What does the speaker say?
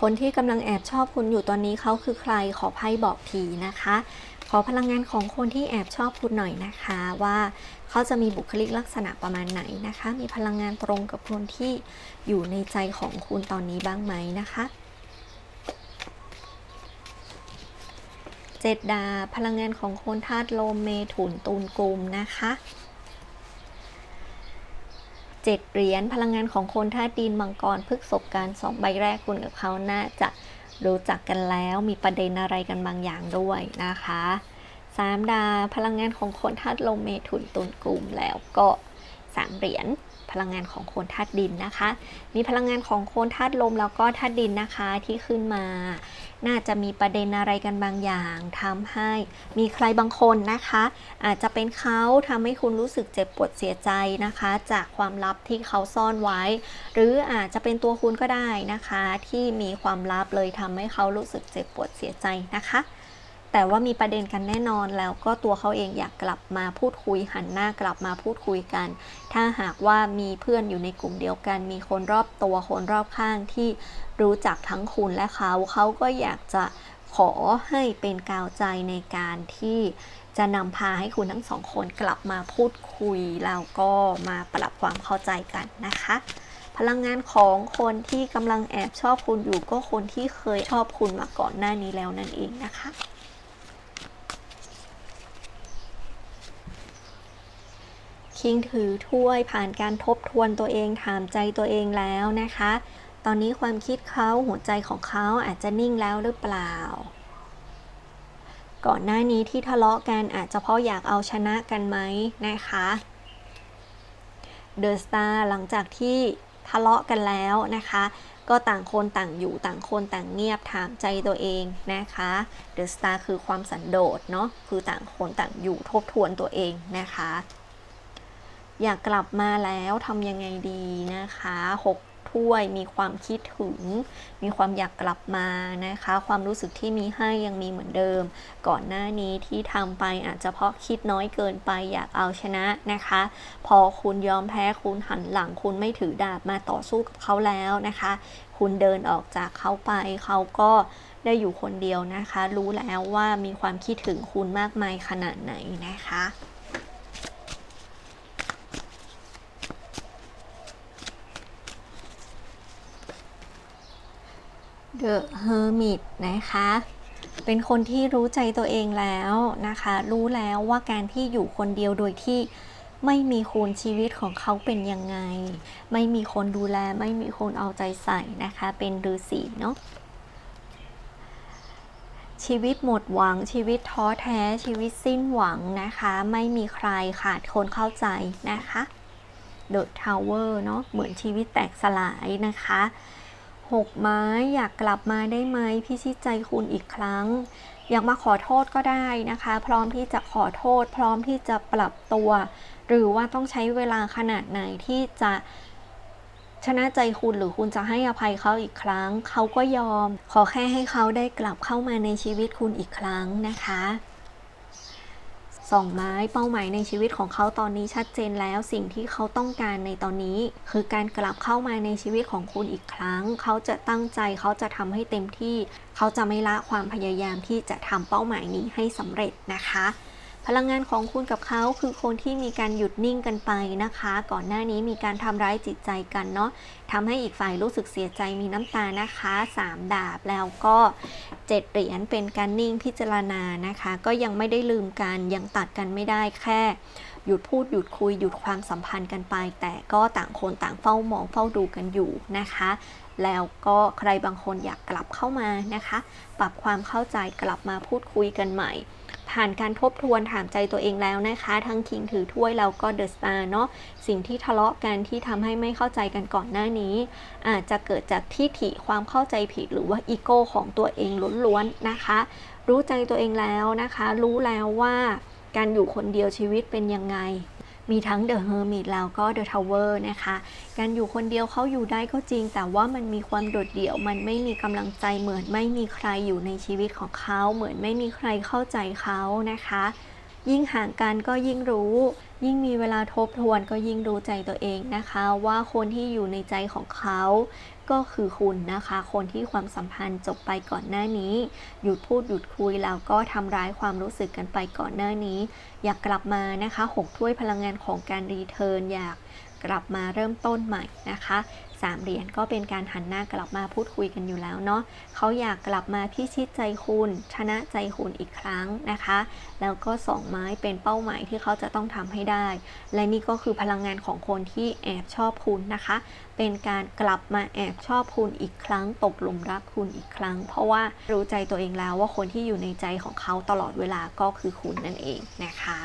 คนที่กำลังแอบชอบคุณอยู่ตอนนี้เขาคือใครขอไพ่บอกทีนะคะ ขอพลังงานของคนที่แอบชอบคุณหน่อยนะคะ ว่าเขาจะมีบุคลิกลักษณะประมาณไหนนะคะ มีพลังงานตรงกับคนที่อยู่ในใจของคุณตอนนี้บ้างไหมนะคะเจ็ดดาพลังงานของคนธาตุลมเมถุนตูนกลุ่มนะคะ เจ็ดเหรียญพลังงานของคนธาตุดินมังกรพฤกษบการสองใบแรกคุณกับเขาน่าจะรู้จักกันแล้วมีประเด็นอะไรกันบางอย่างด้วยนะคะสามดาพลังงานของคนธาตุลมเมถุนตุนกลุ่มแล้วก็สามเหรียญ พลังงานของโคนธาตุดินนะคะ มีพลังงานของโคนธาตุลมแล้วก็ธาตุดินนะคะที่ขึ้นมา น่าจะมีประเด็นอะไรกันบางอย่างทำให้มีใครบางคนนะคะ อาจจะเป็นเขาทำให้คุณรู้สึกเจ็บปวดเสียใจนะคะ จากความลับที่เขาซ่อนไว้ หรืออาจจะเป็นตัวคุณก็ได้นะคะ ที่มีความลับเลยทำให้เขารู้สึกเจ็บปวดเสียใจนะคะ แต่ว่ามีประเด็นกันแน่นอนแล้วก็ตัวเขาเองอยากกลับมาพูดคุยหันหน้ากลับมาพูดคุยกัน ถ้าหากว่ามีเพื่อนอยู่ในกลุ่มเดียวกัน มีคนรอบตัวคนรอบข้างที่รู้จักทั้งคุณและเขา เขาก็อยากจะขอให้เป็นกาวใจในการที่จะนำพาให้คุณทั้งสองคนกลับมาพูดคุยแล้วก็มาปรับความเข้าใจกันนะคะ พลังงานของคนที่กำลังแอบชอบคุณอยู่ก็คนที่เคยชอบคุณมาก่อนหน้านี้แล้วนั่นเองนะคะ คิงถือถ้วยผ่านการทบทวนตัวเองถามใจตัวเองแล้วนะคะ ตอนนี้ความคิดเขาหัวใจของเขาอาจจะนิ่งแล้วหรือเปล่า ก่อนหน้านี้ที่ทะเลาะกันอาจจะเพราะอยากเอาชนะกันไหมนะคะเดอะสตาร์หลังจากที่ทะเลาะกันแล้วนะคะ ก็ต่างคนต่างอยู่ต่างคนต่างเงียบถามใจตัวเองนะคะเดอะสตาร์คือความสันโดษเนาะคือต่างคนต่างอยู่ทบทวนตัวเองนะคะ อยากกลับมาแล้วทำยังไงดีนะคะหกถ้วยมีความคิดถึง มีความอยากกลับมานะคะ ความรู้สึกที่มีให้ยังมีเหมือนเดิม ก่อนหน้านี้ที่ทำไปอาจจะเพราะคิดน้อยเกินไปอยากเอาชนะนะคะ พอคุณยอมแพ้คุณหันหลังคุณไม่ถือดาบมาต่อสู้กับเขาแล้วนะคะ คุณเดินออกจากเขาไปเขาก็ได้อยู่คนเดียวนะคะ รู้แล้วว่ามีความคิดถึงคุณมากมายขนาดไหนนะคะ The Hermit นะคะ เป็นคนที่รู้ใจตัวเองแล้วนะคะ รู้แล้วว่าการที่อยู่คนเดียวโดยที่ไม่มีคุณชีวิตของเขาเป็นยังไง ไม่มีคนดูแล ไม่มีคนเอาใจใส่นะคะ เป็นฤาษีเนาะ ชีวิตหมดหวัง ชีวิตท้อแท้ ชีวิตสิ้นหวังนะคะ ไม่มีใครขาดคนเข้าใจนะคะ The Tower เนาะ เหมือนชีวิตแตกสลายนะคะ หกไม้อยากกลับมาได้ไหมพิชิตใจคุณอีกครั้ง อยากมาขอโทษก็ได้นะคะ พร้อมที่จะขอโทษ พร้อมที่จะปรับตัว หรือว่าต้องใช้เวลาขนาดไหนที่จะชนะใจคุณหรือคุณจะให้อภัยเขาอีกครั้ง เขาก็ยอม ขอแค่ให้เขาได้กลับเข้ามาในชีวิตคุณอีกครั้งนะคะ สองไม้เป้าหมายในชีวิตของเขาตอนนี้ชัดเจนแล้วสิ่งที่เขาต้องการในตอนนี้ คือการกลับเข้ามาในชีวิตของคุณอีกครั้ง เขาจะตั้งใจเขาจะทำให้เต็มที่ เขาจะไม่ละความพยายามที่จะทำเป้าหมายนี้ให้สำเร็จนะคะ พลังงานของคุณกับเขาคือคนที่มีการหยุดนิ่งกันไปนะคะ ก่อนหน้านี้มีการทำร้ายจิตใจกันเนาะทำให้อีกฝ่ายรู้สึกเสียใจมีน้ำตานะคะสามดาบแล้วก็เจ็ดเหรียญเป็นการนิ่งพิจารณานะคะ ก็ยังไม่ได้ลืมกันยังตัดกันไม่ได้แค่ หยุดพูดหยุดคุยหยุดความสัมพันธ์กันไป แต่ก็ต่างคนต่างเฝ้ามองเฝ้าดูกันอยู่นะคะแล้วก็ใครบางคนอยากกลับเข้ามานะคะ ปรับความเข้าใจกลับมาพูดคุยกันใหม่ ผ่านการทบทวนถามใจตัวเองแล้วนะคะ ทั้งคิงถือถ้วยแล้วก็เดอะสตาร์เนาะสิ่งที่ทะเลาะกันที่ทำให้ไม่เข้าใจกันก่อนหน้านี้ อาจจะเกิดจากทิฐิความเข้าใจผิดหรือว่าอีโก้ของตัวเองล้วนๆนะคะ รู้ใจตัวเองแล้วนะคะ รู้แล้วว่าการอยู่คนเดียวชีวิตเป็นยังไง มีทั้ง The Hermit แล้วก็ The Tower นะคะ การอยู่คนเดียวเขาอยู่ได้ก็จริง แต่ว่ามันมีความโดดเดี่ยว มันไม่มีกำลังใจเหมือนไม่มีใครอยู่ในชีวิตของเขา เหมือนไม่มีใครเข้าใจเขานะคะ ยิ่งห่างกันก็ยิ่งรู้ ยิ่งมีเวลาทบทวนก็ยิ่งรู้ใจตัวเองนะคะ ว่าคนที่อยู่ในใจของเขา ก็คือคุณนะคะ คนที่ความสัมพันธ์จบไปก่อนหน้านี้ หยุดพูดหยุดคุยแล้วก็ทำร้ายความรู้สึกกันไปก่อนหน้านี้ อยากกลับมานะคะหกถ้วยพลังงานของการรีเทิร์นอยากกลับมาเริ่มต้นใหม่นะคะ สามเหรียญก็เป็นการหันหน้ากลับมาพูดคุยกันอยู่แล้วเนาะเขาอยากกลับมาพิชิตใจคุณ ชนะใจคุณอีกครั้งนะคะ แล้วก็สองไม้เป็นเป้าหมายที่เขาจะต้องทำให้ได้ และนี่ก็คือพลังงานของคนที่แอบชอบคุณนะคะ เป็นการกลับมาแอบชอบคุณอีกครั้ง ตกหลุมรักคุณอีกครั้ง เพราะว่ารู้ใจตัวเองแล้วว่าคนที่อยู่ในใจของเขาตลอดเวลาก็คือคุณนั่นเองนะคะ